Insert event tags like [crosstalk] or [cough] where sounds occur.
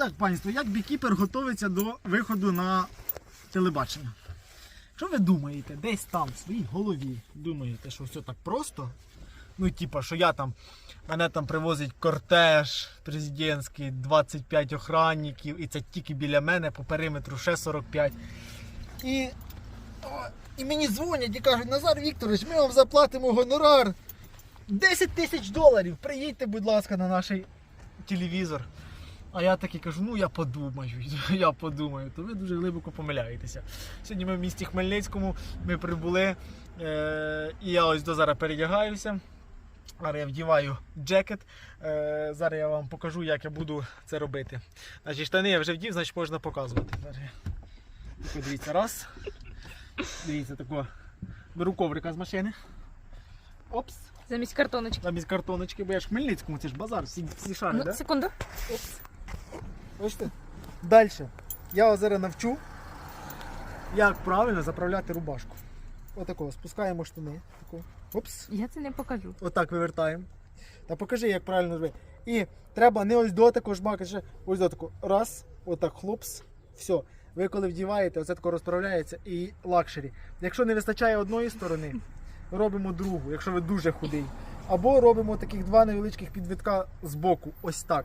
так, панство, як бікіпер готується до виходу на телебачення. Що ви думаєте, десь там в своїй голові думаєте, що все так просто? Ну, типа, що я там, мене там привозить кортеж президентський, 25 охранників, і це тільки біля мене по периметру ще 45. І, і мені дзвонять і кажуть, Назар Вікторович, ми вам заплатимо гонорар 10 тисяч доларів. Приїдьте, будь ласка, на наш телевізор. А я таки кажу, ну я подумаю, [laughs] я подумаю, то ви дуже глибоко помиляєтеся. Сьогодні ми в місті Хмельницькому, ми прибули, е- і я ось до зараз передягаюся. Зараз я вдіваю джекет. Е- зараз я вам покажу, як я буду це робити. Значить, штани я вже вдів, значить можна показувати. Зараз я... Дивіться, раз. Дивіться, тако. Беру коврика з машини. Опс. Замість картоночки. Замість картоночки, бо я ж в Хмельницькому, це ж базар, всі, всі шари, Ну, да? секунду. Бачите? Далі. Я вас зараз навчу, як правильно заправляти рубашку. Отако, спускаємо штани. Тако. Опс. Я це не покажу. Отак вивертаємо. Та покажи, як правильно зробити. І треба не ось до такого жмака, ще ось до такого. Раз, отак хлопс. Все. Ви коли вдіваєте, оце тако розправляється і лакшері. Якщо не вистачає одної сторони, робимо другу, якщо ви дуже худий. Або робимо таких два невеличких підвитка з боку, ось так.